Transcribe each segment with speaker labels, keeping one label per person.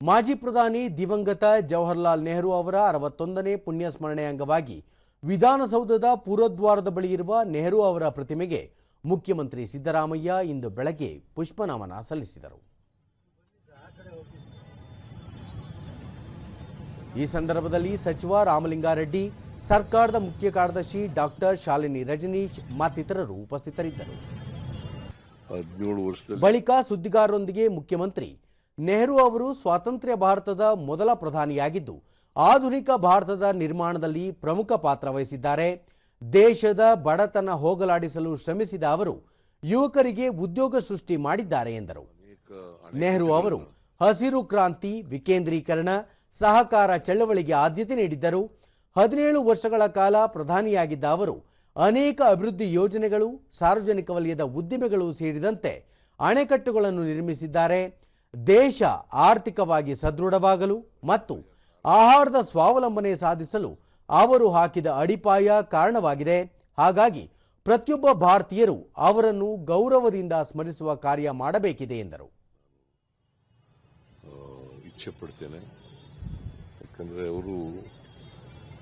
Speaker 1: ಮಾಜಿ ಪ್ರಧಾನಿ ದಿವಂಗತ ಜವಾಹರ್ಲಾಲ್ ನೆಹರು ಅವರ ಅರವತ್ತೊಂದನೇ ಪುಣ್ಯಸ್ಮರಣೆ ಅಂಗವಾಗಿ ವಿಧಾನಸೌಧದ ಪೂರ್ವದ್ವಾರದ ಬಳಿ ಇರುವ ನೆಹರು ಅವರ ಪ್ರತಿಮೆಗೆ ಮುಖ್ಯಮಂತ್ರಿ ಸಿದ್ದರಾಮಯ್ಯ ಇಂದು ಬೆಳಗ್ಗೆ ಪುಷ್ಪನಮನ ಸಲ್ಲಿಸಿದರು. ಈ ಸಂದರ್ಭದಲ್ಲಿ ಸಚಿವ ರಾಮಲಿಂಗಾರೆಡ್ಡಿ ಸರ್ಕಾರದ ಮುಖ್ಯ ಕಾರ್ಯದರ್ಶಿ ಡಾಕ್ಟರ್ ಶಾಲಿನಿ ರಜನೀಶ್ ಮತ್ತಿತರರು ಉಪಸ್ಥಿತರಿದ್ದರು. ಬಳಿಕ ಸುದ್ದಿಗಾರರೊಂದಿಗೆ ಮುಖ್ಯಮಂತ್ರಿ ನೆಹರು ಅವರು ಸ್ವಾತಂತ್ರ್ಯ ಭಾರತದ ಮೊದಲ ಪ್ರಧಾನಿಯಾಗಿದ್ದು, ಆಧುನಿಕ ಭಾರತದ ನಿರ್ಮಾಣದಲ್ಲಿ ಪ್ರಮುಖ ಪಾತ್ರ ವಹಿಸಿದ್ದಾರೆ. ದೇಶದ ಬಡತನ ಹೋಗಲಾಡಿಸಲು ಶ್ರಮಿಸಿದ ಅವರು, ಯುವಕರಿಗೆ ಉದ್ಯೋಗ ಸೃಷ್ಟಿ ಮಾಡಿದ್ದಾರೆ ಎಂದರು. ನೆಹರು ಅವರು ಹಸಿರು ಕ್ರಾಂತಿ, ವಿಕೇಂದ್ರೀಕರಣ, ಸಹಕಾರ ಚಳವಳಿಗೆ ಆದ್ಯತೆ ನೀಡಿದ್ದರು. ಹದಿನೇಳು ವರ್ಷಗಳ ಕಾಲ ಪ್ರಧಾನಿಯಾಗಿದ್ದ ಅವರು, ಅನೇಕ ಅಭಿವೃದ್ಧಿ ಯೋಜನೆಗಳು, ಸಾರ್ವಜನಿಕ ವಲಯದ ಉದ್ದಿಮೆಗಳು ಸೇರಿದಂತೆ ಅಣೆಕಟ್ಟುಗಳನ್ನು ನಿರ್ಮಿಸಿದ್ದಾರೆ. ದೇಶ ಆರ್ಥಿಕವಾಗಿ ಸದೃಢವಾಗಲು ಮತ್ತು ಆಹಾರದ ಸ್ವಾವಲಂಬನೆ ಸಾಧಿಸಲು ಅವರು ಹಾಕಿದ ಅಡಿಪಾಯ ಕಾರಣವಾಗಿದೆ. ಹಾಗಾಗಿ ಪ್ರತಿಯೊಬ್ಬ ಭಾರತೀಯರು ಅವರನ್ನು ಗೌರವದಿಂದ ಸ್ಮರಿಸುವ ಕಾರ್ಯ ಮಾಡಬೇಕಿದೆ ಎಂದರು.
Speaker 2: ಇಚ್ಛೆ ಪಡ್ತೇನೆ. ಯಾಕಂದರೆ ಅವರು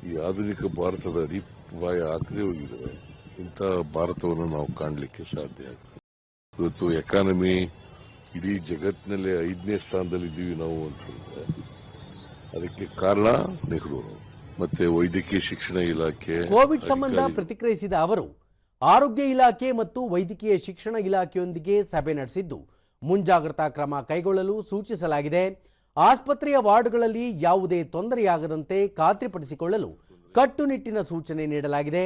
Speaker 2: ಈ ಆಧುನಿಕ ಭಾರತದ ಅಡಿಪಾಯ ಹಾಕದೇ ಹೋಗಿದ್ದಾರೆ. ಇಂಥ ಭಾರತವನ್ನು ನಾವು ಕಾಣಲಿಕ್ಕೆ ಸಾಧ್ಯ ಆಗ್ತದೆ. ಇವತ್ತು ಎಕಾನಮಿ ಇಡೀ ಜಗತ್ತಿನಲ್ಲಿ ಐದನೇ ಸ್ಥಾನದಲ್ಲಿ ಇದ್ದೀವಿ ನಾವು ಅಂತಂದ್ರೆ ಅದಕ್ಕೆ ಕಾರಣ ನೆಹರು. ಮತ್ತೆ ವೈದ್ಯಕೀಯ ಶಿಕ್ಷಣ ಇಲಾಖೆ
Speaker 1: ಕೋವಿಡ್ ಸಂಬಂಧ ಪ್ರತಿಕ್ರಿಯಿಸಿದ ಅವರು ಆರೋಗ್ಯ ಇಲಾಖೆ ಮತ್ತು ವೈದ್ಯಕೀಯ ಶಿಕ್ಷಣ ಇಲಾಖೆಯೊಂದಿಗೆ ಸಭೆ ನಡೆಸಿದ್ದು ಮುಂಜಾಗ್ರತಾ ಕ್ರಮ ಕೈಗೊಳ್ಳಲು ಸೂಚಿಸಲಾಗಿದೆ. ಆಸ್ಪತ್ರೆಯ ವಾರ್ಡ್ಗಳಲ್ಲಿ ಯಾವುದೇ ತೊಂದರೆಯಾಗದಂತೆ ಖಾತ್ರಿಪಡಿಸಿಕೊಳ್ಳಲು ಕಟ್ಟುನಿಟ್ಟಿನ ಸೂಚನೆ ನೀಡಲಾಗಿದೆ.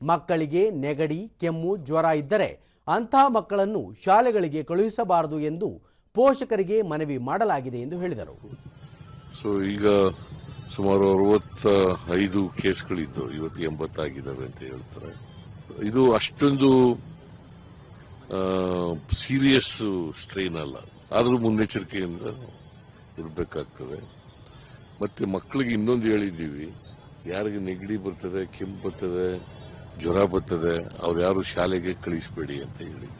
Speaker 1: ಮಕ್ಕಳಿಗೆ ನೆಗಡಿ ಕೆಮ್ಮು ಜ್ವರ ಇದ್ದರೆ ಅಂತಹ ಮಕ್ಕಳನ್ನು ಶಾಲೆಗಳಿಗೆ ಕಳುಹಿಸಬಾರದು ಎಂದು ಪೋಷಕರಿಗೆ ಮನವಿ ಮಾಡಲಾಗಿದೆ ಎಂದು ಹೇಳಿದರು.
Speaker 2: ಸೊ ಈಗ ಸುಮಾರು ಅರವತ್ತ ಐದು ಕೇಸ್ಗಳಿದ್ದು, ಇವತ್ತು ಎಂಬತ್ತಾಗಿದ್ದಾವೆ ಅಂತ ಹೇಳ್ತಾರೆ. ಇದು ಅಷ್ಟೊಂದು ಸೀರಿಯಸ್ ಸ್ಟ್ರೈನ್ ಅಲ್ಲ. ಆದರೂ ಮುನ್ನೆಚ್ಚರಿಕೆಯಿಂದ ಇರಬೇಕಾಗ್ತದೆ. ಮತ್ತೆ ಮಕ್ಕಳಿಗೆ ಇನ್ನೊಂದು ಹೇಳಿದ್ದೀವಿ. ಯಾರಿಗೆ ನೆಗಡಿ ಬರ್ತದೆ ಕೆಂಪು ಬರ್ತದೆ ಜ್ವರ ಬರ್ತದೆ ಅವ್ರು ಯಾರು ಶಾಲೆಗೆ ಕಳಿಸಬೇಡಿ ಅಂತ ಹೇಳಿದ್ವಿ